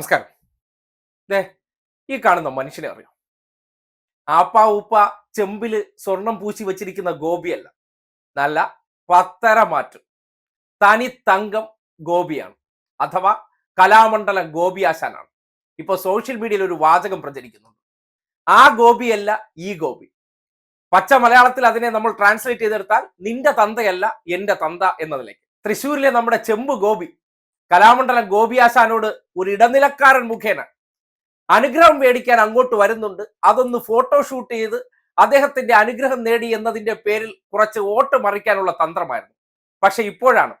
നമസ്കാരം. ദേ ഈ കാണുന്ന മനുഷ്യനെ അറിയാം? ആപ്പ ഉപ്പ ചെമ്പിൽ സ്വർണം പൂശി വെച്ചിരിക്കുന്ന ഗോപിയല്ല. നല്ല പത്തര മാറ്റം തനി തങ്കം ഗോപിയാണ്. അഥവാ കലാമണ്ഡലം ഗോപി ആശാനാണ് ഇപ്പൊ സോഷ്യൽ മീഡിയയിൽ ഒരു വാചകം പ്രചരിക്കുന്നുണ്ട്. ആ ഗോപിയല്ല ഈ ഗോപി. പച്ച മലയാളത്തിൽ അതിനെ നമ്മൾ ട്രാൻസ്ലേറ്റ് ചെയ്തെടുത്താൽ നിന്റെ തന്തയല്ല എന്റെ തന്ത എന്നതിലേക്ക്. തൃശ്ശൂരിലെ നമ്മുടെ ചെമ്പ് ഗോപി കലാമണ്ഡലം ഗോപിയാശാനോട് ഒരു ഇടനിലക്കാരൻ മുഖേന അനുഗ്രഹം മേടിക്കാൻ അങ്ങോട്ട് വരുന്നുണ്ട്. അതൊന്ന് ഫോട്ടോഷൂട്ട് ചെയ്ത് അദ്ദേഹത്തിന്റെ അനുഗ്രഹം നേടി എന്നതിന്റെ പേരിൽ കുറച്ച് വോട്ട് മറിക്കാനുള്ള തന്ത്രമായിരുന്നു. പക്ഷെ ഇപ്പോഴാണ്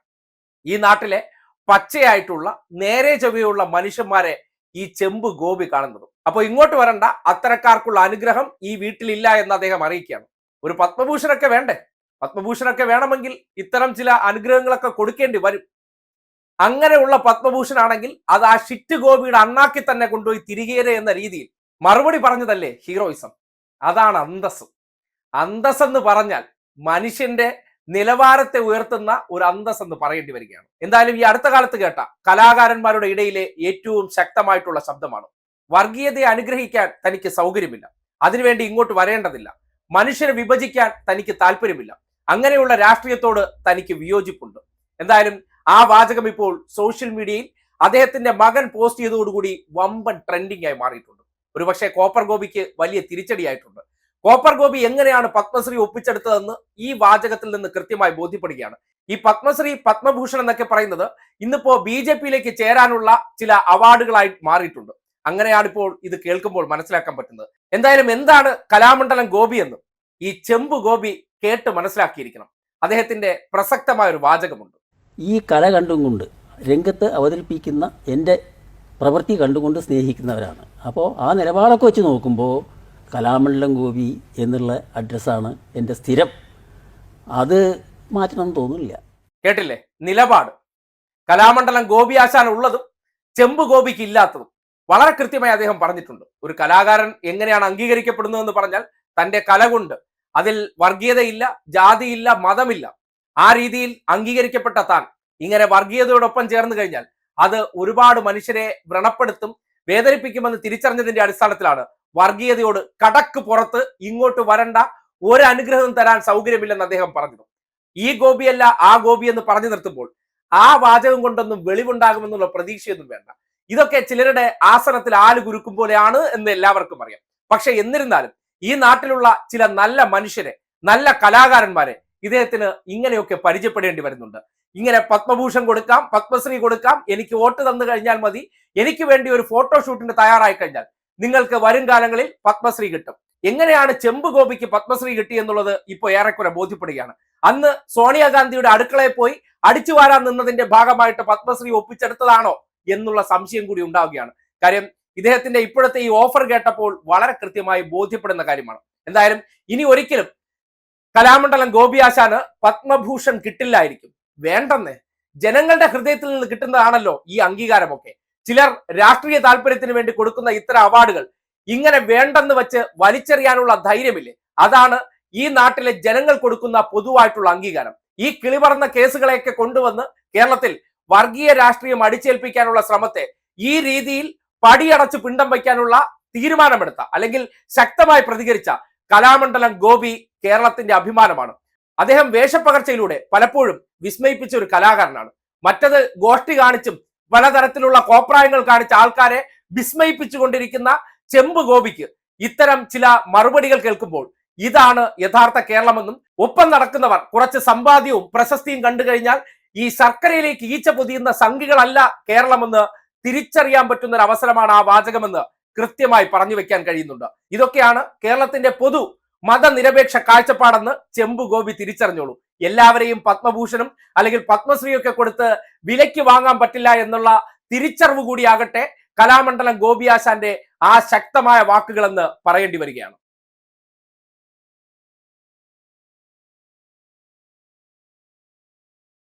ഈ നാട്ടിലെ പച്ചയായിട്ടുള്ള നേരെ ചെവിയുള്ള മനുഷ്യന്മാരെ ഈ ചെമ്പ് ഗോപി കാണുന്നത്. അപ്പോൾ ഇങ്ങോട്ട് വരണ്ട അത്തരക്കാർക്കുള്ള അനുഗ്രഹം ഈ വീട്ടിലില്ല എന്ന് അദ്ദേഹം അറിയിക്കുകയാണ്. ഒരു പത്മഭൂഷണൊക്കെ വേണ്ടേ? പത്മഭൂഷണൊക്കെ വേണമെങ്കിൽ ഇത്തരം ചില അനുഗ്രഹങ്ങളൊക്കെ കൊടുക്കേണ്ടി വരും. അങ്ങനെയുള്ള പത്മഭൂഷൺ ആണെങ്കിൽ അത് ആ ഷിറ്റ് ഗോപിയുടെ അണ്ണാക്കി തന്നെ കൊണ്ടുപോയി തിരികേരെ എന്ന രീതിയിൽ മറുപടി പറഞ്ഞതല്ലേ ഹീറോയിസം? അതാണ് അന്തസ് അന്തസ് എന്ന് പറഞ്ഞാൽ മനുഷ്യന്റെ നിലവാരത്തെ ഉയർത്തുന്ന ഒരു അന്തസ് എന്ന് പറയേണ്ടി വരികയാണ്. എന്തായാലും ഈ അടുത്ത കാലത്ത് കേട്ട കലാകാരന്മാരുടെ ഇടയിലെ ഏറ്റവും ശക്തമായിട്ടുള്ള ശബ്ദമാണ്. വർഗീയതയെ അനുഗ്രഹിക്കാൻ തനിക്ക് സൗകര്യമില്ല. അതിനുവേണ്ടി ഇങ്ങോട്ട് വരേണ്ടതില്ല. മനുഷ്യരെ വിഭജിക്കാൻ തനിക്ക് താല്പര്യമില്ല. അങ്ങനെയുള്ള രാഷ്ട്രീയത്തോട് തനിക്ക് വിയോജിപ്പുണ്ട്. എന്തായാലും ആ വാചകം ഇപ്പോൾ സോഷ്യൽ മീഡിയയിൽ അദ്ദേഹത്തിന്റെ മകൻ പോസ്റ്റ് ചെയ്തതോടുകൂടി വമ്പൻ ട്രെൻഡിംഗ് ആയി മാറിയിട്ടുണ്ട്. ഒരുപക്ഷെ കോപ്പർ ഗോപിക്ക് വലിയ തിരിച്ചടിയായിട്ടുണ്ട്. കോപ്പർ ഗോപി എങ്ങനെയാണ് പത്മശ്രീ ഒപ്പിച്ചെടുത്തതെന്ന് ഈ വാചകത്തിൽ നിന്ന് കൃത്യമായി ബോധ്യപ്പെടുകയാണ്. ഈ പത്മശ്രീ പത്മഭൂഷൺ എന്നൊക്കെ പറയുന്നത് ഇന്നിപ്പോ ബി ജെ പിയിലേക്ക് ചേരാനുള്ള ചില അവാർഡുകളായി മാറിയിട്ടുണ്ട്. അങ്ങനെയാണ് ഇപ്പോൾ ഇത് കേൾക്കുമ്പോൾ മനസ്സിലാക്കാൻ പറ്റുന്നത്. എന്തായാലും എന്താണ് കലാമണ്ഡലം ഗോപി എന്ന് ഈ ചെമ്പ് ഗോപി കേട്ട് മനസ്സിലാക്കിയിരിക്കണം. അദ്ദേഹത്തിന്റെ പ്രസക്തമായ ഒരു വാചകമുണ്ട്. ഈ കല കണ്ടുകൊണ്ട് രംഗത്ത് അവതരിപ്പിക്കുന്ന എന്റെ പ്രവൃത്തി കണ്ടുകൊണ്ട് സ്നേഹിക്കുന്നവരാണ്. അപ്പോൾ ആ നിലപാടൊക്കെ വെച്ച് നോക്കുമ്പോൾ കലാമണ്ഡലം ഗോപി എന്നുള്ള അഡ്രസ്സാണ് എന്റെ സ്ഥിരം. അത് മാറ്റണമെന്ന് തോന്നുന്നില്ല. കേട്ടില്ലേ? നിലപാട്. കലാമണ്ഡലം ഗോപി ആശാൻ ഉള്ളതും ചെമ്പ് ഗോപിക്ക് ഇല്ലാത്തതും. വളരെ കൃത്യമായി അദ്ദേഹം പറഞ്ഞിട്ടുണ്ട്. ഒരു കലാകാരൻ എങ്ങനെയാണ് അംഗീകരിക്കപ്പെടുന്നതെന്ന് പറഞ്ഞാൽ തന്റെ കല കൊണ്ട്. അതിൽ വർഗീയതയില്ല ജാതിയില്ല മതമില്ല. ആ രീതിയിൽ അംഗീകരിക്കപ്പെട്ട താൻ ഇങ്ങനെ വർഗീയതയോടൊപ്പം ചേർന്ന് കഴിഞ്ഞാൽ അത് ഒരുപാട് മനുഷ്യരെ വ്രണപ്പെടുത്തും വേദനിപ്പിക്കുമെന്ന് തിരിച്ചറിഞ്ഞതിന്റെ അടിസ്ഥാനത്തിലാണ് വർഗീയതയോട് കടക്ക് പുറത്ത് ഇങ്ങോട്ട് വരണ്ട ഒരു അനുഗ്രഹം തരാൻ സൗകര്യമില്ലെന്ന് അദ്ദേഹം പറഞ്ഞു ഈ ഗോപിയല്ല ആ ഗോപി എന്ന് പറഞ്ഞു നിർത്തുമ്പോൾ ആ വാചകം കൊണ്ടൊന്നും വെളിവുണ്ടാകുമെന്നുള്ള പ്രതീക്ഷയൊന്നും വേണ്ട. ഇതൊക്കെ ചിലരുടെ ആസനത്തിൽ ആൽ കുരുക്കും പോലെയാണ് എന്ന് എല്ലാവർക്കും അറിയാം. പക്ഷെ എന്നിരുന്നാലും ഈ നാട്ടിലുള്ള ചില നല്ല മനുഷ്യരെ നല്ല കലാകാരന്മാരെ ഇദ്ദേഹത്തിന് ഇങ്ങനെയൊക്കെ പരിചയപ്പെടേണ്ടി വരുന്നുണ്ട്. ഇങ്ങനെ പത്മഭൂഷൺ കൊടുക്കാം പത്മശ്രീ കൊടുക്കാം എനിക്ക് വോട്ട് തന്നു കഴിഞ്ഞാൽ മതി എനിക്ക് വേണ്ടി ഒരു ഫോട്ടോഷൂട്ടിന് തയ്യാറായി കഴിഞ്ഞാൽ നിങ്ങൾക്ക് വരും കാലങ്ങളിൽ പത്മശ്രീ കിട്ടും. എങ്ങനെയാണ് ചെമ്പ് ഗോപിക്ക് പത്മശ്രീ കിട്ടി എന്നുള്ളത് ഏറെക്കുറെ ബോധ്യപ്പെടുകയാണ്. അന്ന് സോണിയാഗാന്ധിയുടെ അടുക്കളയിൽ പോയി അടിച്ചു വാരാൻ നിന്നതിന്റെ ഭാഗമായിട്ട് പത്മശ്രീ ഒപ്പിച്ചെടുത്തതാണോ എന്നുള്ള സംശയം കൂടി ഉണ്ടാവുകയാണ്. കാര്യം ഇദ്ദേഹത്തിന്റെ ഇപ്പോഴത്തെ ഈ ഓഫർ കേട്ടപ്പോൾ വളരെ കൃത്യമായി ബോധ്യപ്പെടുന്ന കാര്യമാണ്. എന്തായാലും ഇനി ഒരിക്കലും കലാമണ്ഡലം ഗോപി ആശാന് പത്മഭൂഷൺ കിട്ടില്ലായിരിക്കും. വേണ്ടെന്നേ. ജനങ്ങളുടെ ഹൃദയത്തിൽ നിന്ന് കിട്ടുന്നതാണല്ലോ ഈ അംഗീകാരമൊക്കെ. ചിലർ രാഷ്ട്രീയ താല്പര്യത്തിന് വേണ്ടി കൊടുക്കുന്ന ഇത്തരം അവാർഡുകൾ ഇങ്ങനെ വേണ്ടെന്ന് വെച്ച് വലിച്ചെറിയാനുള്ള ധൈര്യമില്ലേ? അതാണ് ഈ നാട്ടിലെ ജനങ്ങൾ കൊടുക്കുന്ന പൊതുവായിട്ടുള്ള അംഗീകാരം. ഈ കിളിപറന്ന കേസുകളെയൊക്കെ കൊണ്ടുവന്ന് കേരളത്തിൽ വർഗീയ രാഷ്ട്രീയം അടിച്ചേൽപ്പിക്കാനുള്ള ശ്രമത്തെ ഈ രീതിയിൽ പടിയടച്ച് പിണ്ടം വയ്ക്കാനുള്ള തീരുമാനമെടുത്ത അല്ലെങ്കിൽ ശക്തമായി പ്രതികരിച്ച കലാമണ്ഡലം ഗോപി കേരളത്തിന്റെ അഭിമാനമാണ്. അദ്ദേഹം വേഷപ്പകർച്ചയിലൂടെ പലപ്പോഴും വിസ്മയിപ്പിച്ച ഒരു കലാകാരനാണ്. മറ്റത് ഗോഷ്ടി കാണിച്ചും പലതരത്തിലുള്ള കോപ്രായങ്ങൾ കാണിച്ച ആൾക്കാരെ വിസ്മയിപ്പിച്ചുകൊണ്ടിരിക്കുന്ന ചെമ്പ് ഗോപിക്ക് ഇത്തരം ചില മറുപടികൾ കേൾക്കുമ്പോൾ ഇതാണ് യഥാർത്ഥ കേരളമെന്നും ഒപ്പം നടക്കുന്നവർ കുറച്ച് സമ്പാദ്യവും പ്രശസ്തിയും കണ്ടു കഴിഞ്ഞാൽ ഈ ശർക്കരയിലേക്ക് ഈച്ച പൊതിയുന്ന സംഘികളല്ല കേരളമെന്ന് തിരിച്ചറിയാൻ പറ്റുന്ന ഒരു അവസരമാണ് ആ വാചകമെന്ന് കൃത്യമായി പറഞ്ഞു വെക്കാൻ കഴിയുന്നുണ്ട്. ഇതൊക്കെയാണ് കേരളത്തിന്റെ പൊതു മതനിരപേക്ഷ കാഴ്ചപ്പാടെന്ന് ചെമ്പു ഗോപി തിരിച്ചറിഞ്ഞോളൂ. എല്ലാവരെയും പത്മഭൂഷണും അല്ലെങ്കിൽ പത്മശ്രീയൊക്കെ കൊടുത്ത് വിലയ്ക്ക് വാങ്ങാൻ പറ്റില്ല എന്നുള്ള തിരിച്ചറിവ് കൂടിയാകട്ടെ കലാമണ്ഡലം ഗോപിയാശാന്റെ ആ ശക്തമായ വാക്കുകളെന്ന് പറയേണ്ടി വരികയാണ്.